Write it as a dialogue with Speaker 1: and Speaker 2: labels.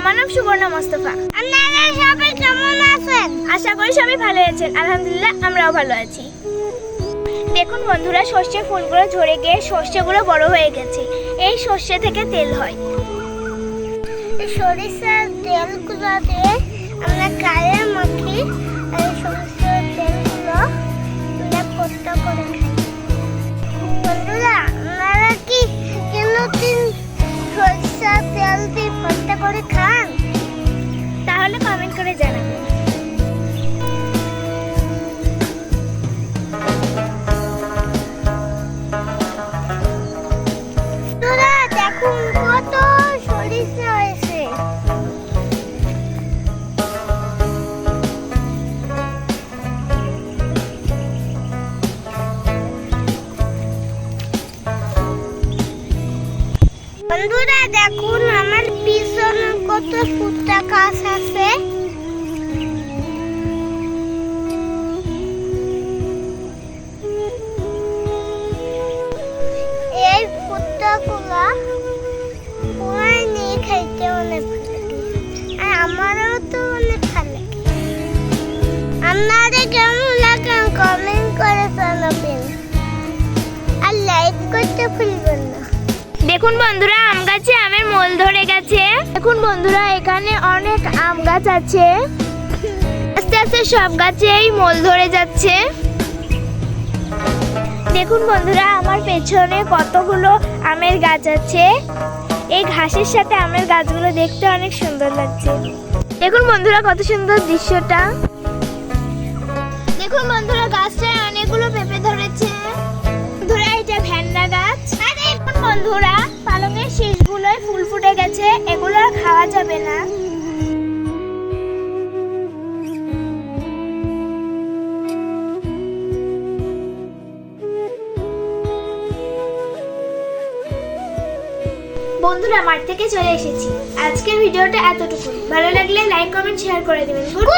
Speaker 1: আমার নাম সুবর্ণা মোস্তফা।
Speaker 2: আপনারা সবাই কেমন আছেন?
Speaker 1: আশা করি সবাই ভালো আছেন। আলহামদুলিল্লাহ আমরাও ভালো আছি। দেখুন বন্ধুরা সর্ষে ফুলগুলো ঝরে গিয়ে সর্ষেগুলো বড় হয়ে গেছে। এই সর্ষে থেকে তেল হয়।
Speaker 2: এই সরিষার তেলগুলো দিয়ে আমরা গায়ে মাখি
Speaker 1: কমেন্ট করে জানাবেন।
Speaker 2: দেখুন আমার আর আমারও তো ভালো কেমন করে আর করতে ভুলবেন না।
Speaker 1: দেখুন বন্ধুরা, আম গাছে আমের মোল ধরে গেছে। দেখুন বন্ধুরা, এখানে অনেক আম গাছ আছে। আস্তে আস্তে সব গাছেই মোল ধরে যাচ্ছে। দেখুন বন্ধুরা, আমার পেছনে কতগুলো আমের গাছ আছে। এই ঘাসের সাথে আমের গাছগুলো দেখতে অনেক সুন্দর লাগছে। দেখুন বন্ধুরা, কত সুন্দর দৃশ্যটা। দেখুন বন্ধুরা, গাছটায় অনেকগুলো পেঁপে ধরেছে। বন্ধুরা, এটা ভ্যান্ডা গাছ। বন্ধুরা, পালংয়ের শীষগুলোয় ফুল ফুটে গেছে। এগুলো আর খাওয়া যাবে না। বন্ধুরা মাঠ থেকে চলে এসেছি। আজকের ভিডিওটা এতটুকু ভালো লাগলে লাইক কমেন্ট শেয়ার করে দেবেন। গুড